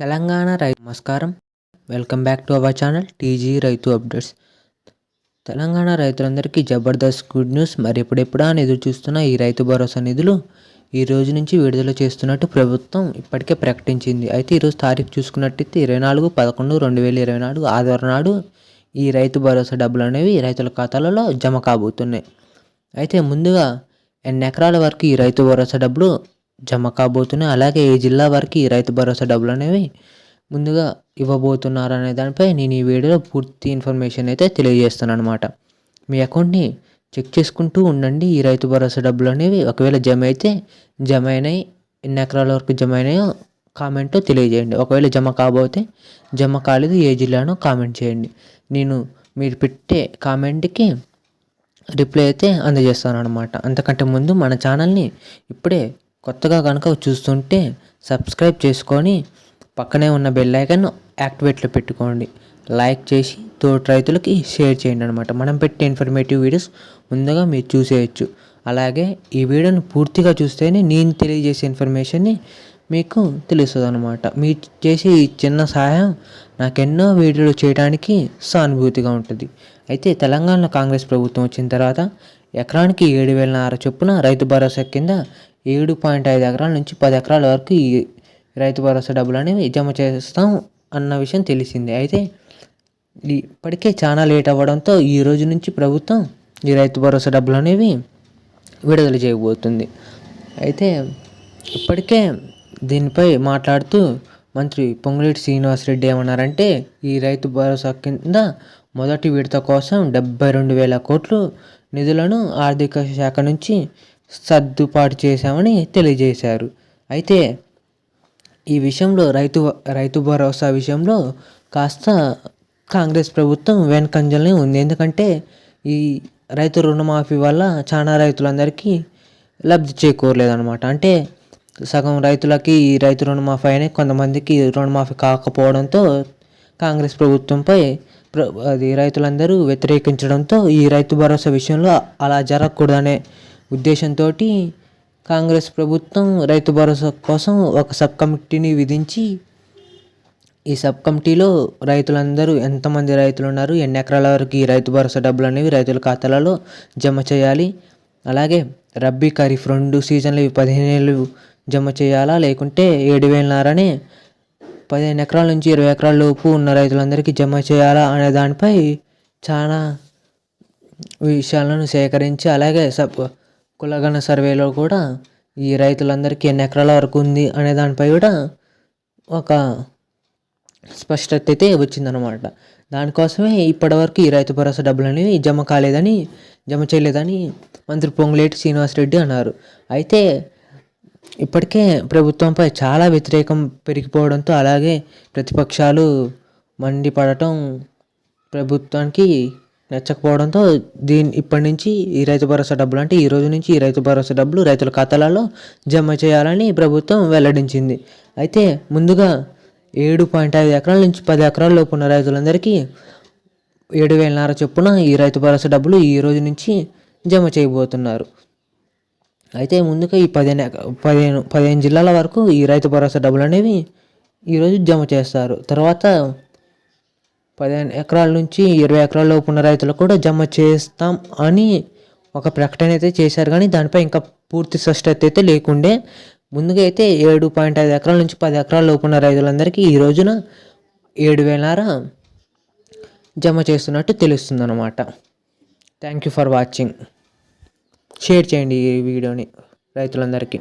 తెలంగాణ రైతు నమస్కారం. Welcome back to our channel TG రైతు అప్డేట్స్. తెలంగాణ రైతులందరికీ జబర్దస్త్ గుడ్ న్యూస్. మరి ఎప్పుడెప్పుడా అని ఎదురు చూస్తున్న ఈ రైతు భరోసా నిధులు ఈ రోజు నుంచి విడుదల చేస్తున్నట్టు ప్రభుత్వం ఇప్పటికే ప్రకటించింది. అయితే ఈరోజు తారీఖు చూసుకున్నట్టయితే ఇరవై నాలుగు పదకొండు రెండు వేల ఇరవై నాలుగు ఆదివారం నాడు ఈ రైతు భరోసా డబ్బులు అనేవి రైతుల ఖాతాలలో జమ కాబోతున్నాయి. అయితే ముందుగా ఎన్ని ఎకరాల వరకు ఈ రైతు భరోసా డబ్బులు జమ కాబోతున్నాయి. అలాగే ఏ జిల్లా వరకు ఈ రైతు భరోసా డబ్బులు అనేవి ముందుగా ఇవ్వబోతున్నారు అనే దానిపై నేను ఈ వీడియోలో పూర్తి ఇన్ఫర్మేషన్ అయితే తెలియజేస్తాను అనమాట మీ అకౌంట్ని చెక్ చేసుకుంటూ ఉండండి. ఈ రైతు భరోసా డబ్బులు అనేవి ఒకవేళ జమ అయితే జమ అయినాయి ఎన్ని ఎకరాల వరకు జమ అయినాయో కామెంట్ తెలియజేయండి. ఒకవేళ జమ కాబోతే జమ కాలేదు ఏ జిల్లానో కామెంట్ చేయండి. నేను మీరు పెట్టే కామెంట్కి రిప్లై అయితే అందజేస్తాను అనమాట అంతకంటే ముందు మన ఛానల్ని ఇప్పుడే కొత్తగా కనుక చూస్తుంటే సబ్స్క్రైబ్ చేసుకొని పక్కనే ఉన్న బెల్ ఐకన్ యాక్టివేట్లో పెట్టుకోండి. లైక్ చేసి తోటి రైతులకి షేర్ చేయండి అనమాట మనం పెట్టే ఇన్ఫర్మేటివ్ వీడియోస్ ముందుగా మీరు చూసేయచ్చు. అలాగే ఈ వీడియోను పూర్తిగా చూస్తేనే నేను తెలియజేసే ఇన్ఫర్మేషన్ని మీకు తెలుస్తుంది అనమాట మీరు చేసే ఈ చిన్న సహాయం నాకెన్నో వీడియోలు చేయడానికి సానుభూతిగా ఉంటుంది. అయితే తెలంగాణ కాంగ్రెస్ ప్రభుత్వం వచ్చిన తర్వాత ఎకరానికి ఏడు వేల ఆరు చొప్పున రైతు భరోసా కింద ఏడు పాయింట్ ఐదు ఎకరాల నుంచి పది ఎకరాల వరకు ఈ రైతు భరోసా డబ్బులు అనేవి జమ చేస్తాం అన్న విషయం తెలిసింది. అయితే ఇప్పటికే చాలా లేట్ అవ్వడంతో ఈ రోజు నుంచి ప్రభుత్వం ఈ రైతు భరోసా డబ్బులు అనేవి విడుదల చేయబోతుంది. అయితే ఇప్పటికే దీనిపై మాట్లాడుతూ మంత్రి పొంగులేటి శ్రీనివాసరెడ్డి ఏమన్నారంటే ఈ రైతు భరోసా కింద మొదటి విడత కోసం డెబ్బై రెండు వేల కోట్లు నిధులను ఆర్థిక శాఖ నుంచి సర్దుపాటు చేశామని తెలియజేశారు. అయితే ఈ విషయంలో రైతు రైతు భరోసా విషయంలో కాస్త కాంగ్రెస్ ప్రభుత్వం వెనకంజలనే ఉంది. ఎందుకంటే ఈ రైతు రుణమాఫీ వల్ల చాలా రైతులందరికీ లబ్ధి చేకూరలేదన్నమాట. అంటే సగం రైతులకి ఈ రైతు రుణమాఫీ అయినా కొంతమందికి రుణమాఫీ కాకపోవడంతో కాంగ్రెస్ ప్రభుత్వంపై అది రైతులందరూ వ్యతిరేకించడంతో ఈ రైతు భరోసా విషయంలో అలా జరగకూడదనే ఉద్దేశంతో కాంగ్రెస్ ప్రభుత్వం రైతు భరోసా కోసం ఒక సబ్ కమిటీని విధించి ఈ సబ్ కమిటీలో రైతులందరూ ఎంతమంది రైతులు ఉన్నారు ఎన్ని ఎకరాల వరకు ఈ రైతు భరోసా డబ్బులు అనేవి రైతుల ఖాతాలలో జమ చేయాలి అలాగే రబ్బీ ఖరీఫ్ రెండు సీజన్లు ఇవి పదిహేను ఏళ్ళు జమ చేయాలా లేకుంటే ఏడు వేలన్నరనే పదిహేను ఎకరాల నుంచి ఇరవై ఎకరాల లోపు ఉన్న రైతులందరికీ జమ చేయాలా అనే దానిపై చాలా విషయాలను సేకరించి అలాగే సబ్ కులగణ సర్వేలో కూడా ఈ రైతులందరికీ ఎన్ని ఎకరాల వరకు ఉంది అనే దానిపై కూడా ఒక స్పష్టత అయితే వచ్చిందనమాట దానికోసమే ఇప్పటివరకు ఈ రైతు భరోసా డబ్బులు అనేవి జమ కాలేదని జమ చేయలేదని మంత్రి పొంగులేటి శ్రీనివాసరెడ్డి అన్నారు. అయితే ఇప్పటికే ప్రభుత్వంపై చాలా వ్యతిరేకం పెరిగిపోవడంతో అలాగే ప్రతిపక్షాలు మండిపడటం ప్రభుత్వానికి నచ్చకపోవడంతో దీని ఇప్పటి నుంచి ఈ రైతు భరోసా డబ్బులు అంటే ఈ రోజు నుంచి ఈ రైతు భరోసా డబ్బులు రైతుల ఖాతాలలో జమ చేయాలని ప్రభుత్వం వెల్లడించింది. అయితే ముందుగా ఏడు పాయింట్ ఐదు ఎకరాల నుంచి పది ఎకరాల లోపు ఉన్న రైతులందరికీ ఏడు వేలన్నర చొప్పున ఈ రైతు భరోసా డబ్బులు ఈ రోజు నుంచి జమ చేయబోతున్నారు. అయితే ముందుగా ఈ పదిహేను పదిహేను పదిహేను జిల్లాల వరకు ఈ రైతు భరోసా డబ్బులు అనేవి ఈరోజు జమ చేస్తారు. తర్వాత పదిహేను ఎకరాల నుంచి ఇరవై ఎకరాల లోపు ఉన్న రైతులు కూడా జమ చేస్తాం అని ఒక ప్రకటన అయితే చేశారు. కానీ దానిపై ఇంకా పూర్తి స్పష్టత అయితే లేకుండే. ముందుగా అయితే ఏడు పాయింట్ ఐదు ఎకరాల నుంచి పది ఎకరాల లోపు ఉన్న రైతులందరికీ ఈ రోజున ఏడు వేలార జమ చేస్తున్నట్టు తెలుస్తుంది అనమాట thank you for watching share చేయండి ఈ వీడియోని రైతులందరికీ.